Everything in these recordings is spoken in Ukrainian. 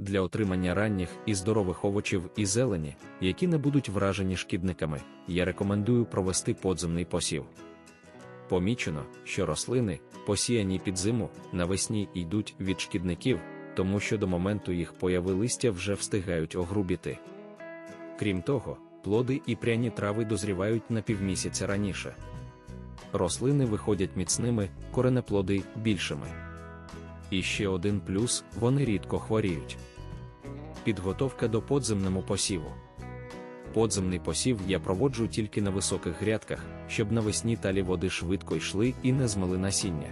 Для отримання ранніх і здорових овочів і зелені, які не будуть вражені шкідниками, я рекомендую провести подземний посів. Помічено, що рослини, посіяні під зиму, навесні йдуть від шкідників, тому що до моменту їх появи листя вже встигають огрубіти. Крім того, плоди і пряні трави дозрівають на півмісяця раніше. Рослини виходять міцними, коренеплоди більшими. І ще один плюс вони рідко хворіють. Підготовка до подземному посіву. Подземний посів я проводжу тільки на високих грядках, щоб навесні талі води швидко йшли і не змили насіння.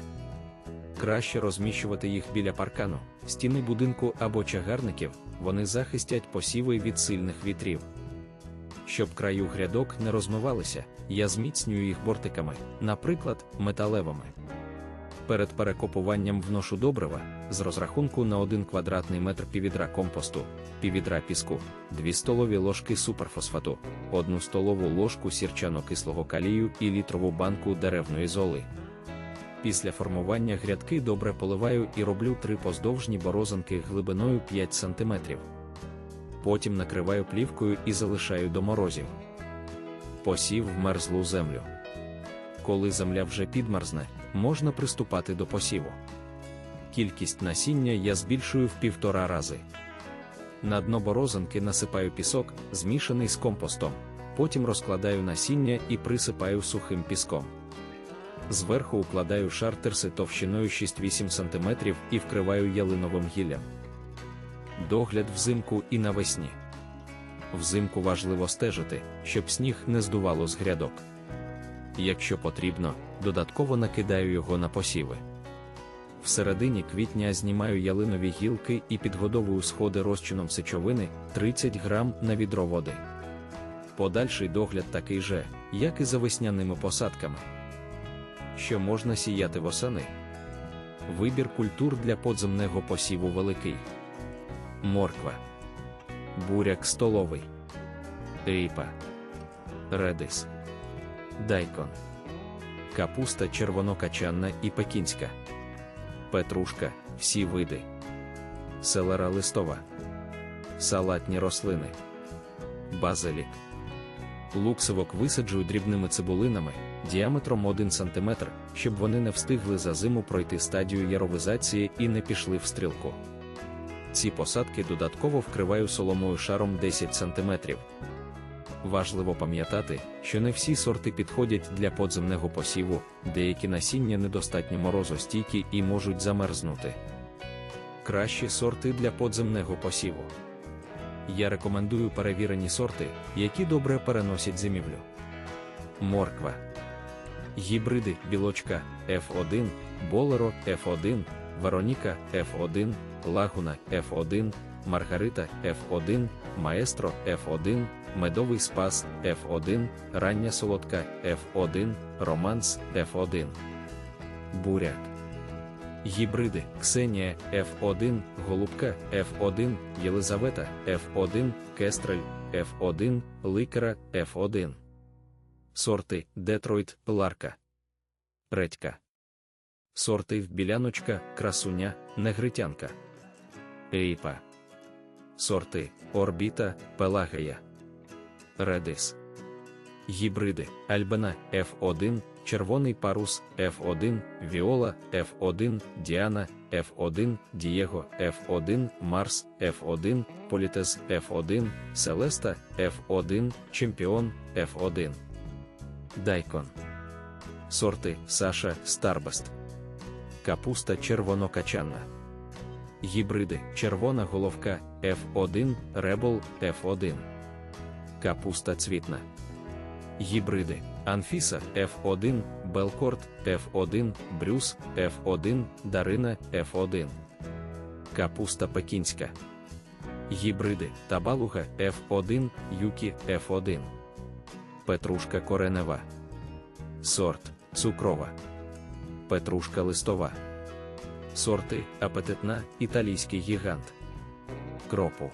Краще розміщувати їх біля паркану, стіни будинку або чагарників, вони захистять посіви від сильних вітрів. Щоб краю грядок не розмивалися, я зміцнюю їх бортиками, наприклад, металевими. Перед перекопуванням вношу добрива з розрахунку на 1 квадратний метр піввідра компосту, піввідра піску, 2 столові ложки суперфосфату, 1 столову ложку сірчано-кислого калію і літрову банку деревної золи. Після формування грядки добре поливаю і роблю три поздовжні борозинки глибиною 5 см. Потім накриваю плівкою і залишаю до морозів. Посів в мерзлу землю. Коли земля вже підмерзне, можна приступати до посіву. Кількість насіння я збільшую в півтора рази. На дно борозинки насипаю пісок, змішаний з компостом, потім розкладаю насіння і присипаю сухим піском. Зверху укладаю шар терси товщиною 6-8 см і вкриваю ялиновим гіллям. Догляд взимку і навесні. Взимку важливо стежити, щоб сніг не здувало з грядок. Якщо потрібно, додатково накидаю його на посіви. В середині квітня знімаю ялинові гілки і підгодовую сходи розчином сечовини 30 грам на відро води. Подальший догляд такий же, як і за весняними посадками. Що можна сіяти восени? Вибір культур для подземного посіву великий. Морква, буряк столовий, ріпа, редис, дайкон, капуста червонокачанна і пекінська, петрушка, всі види, селера листова, салатні рослини, базилік. Луксивок висаджую дрібними цибулинами діаметром 1 см, щоб вони не встигли за зиму пройти стадію яровизації і не пішли в стрілку. Ці посадки додатково вкриваю соломою шаром 10 см. Важливо пам'ятати, що не всі сорти підходять для подземного посіву, деякі насіння недостатньо морозостійкі і можуть замерзнути. Кращі сорти для подземного посіву. Я рекомендую перевірені сорти, які добре переносять зимівлю. Морква. Гібриди білочка F1, Болеро F1, Вероніка F1, Лагуна F1, Маргарита F1, Маестро F1, Медовий Спас F1, Рання Солодка F1, Романс F1. Буряк. Гібриди Ксенія F1, Голубка F1, Єлизавета F1, Кестрель F1, Ликера F1. Сорти Детройт Ларка. Редька. Сорти Біляночка, Красуня, Негритянка. Ріпа. Сорти. Орбіта, Пелагея. Редис. Гібриди. Альбена. F1, Червоний парус. F1, Віола. F1, Діана. F1, Дієго. F1, Марс. F1, Політез. F1, Селеста. F1, Чемпіон. F1. Дайкон. Сорти. Саша. Старбест. Капуста червонокачанна. Гібриди Червона головка F1, Ребол F1. Капуста цвітна. Гібриди Анфіса F1, Белкорт F1, Брюс F1, Дарина F1. Капуста пекінська. Гібриди Табалуга F1, Юкі F1. Петрушка коренева. Сорт цукрова. Петрушка листова. Сорти апетитна, італійський гігант. Кропу.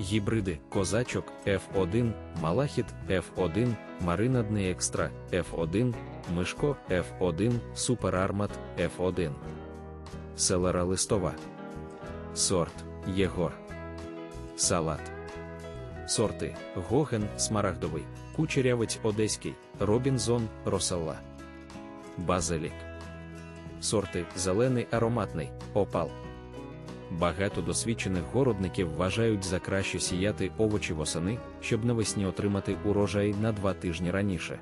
Гібриди козачок F1, Малахіт F1, Маринадний екстра F1, Мишко F1, Суперармат F1. Селера листова. Сорт Єгор. Салат. Сорти Гоген смарагдовий, кучерявець одеський, Робінзон Росалла. Базилік. Сорти зелений ароматний, опал. Багато досвідчених городників вважають за краще сіяти овочі восени, щоб навесні отримати урожай на два тижні раніше.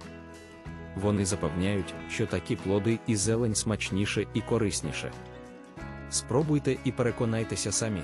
Вони запевняють, що такі плоди і зелень смачніше і корисніше. Спробуйте і переконайтеся самі.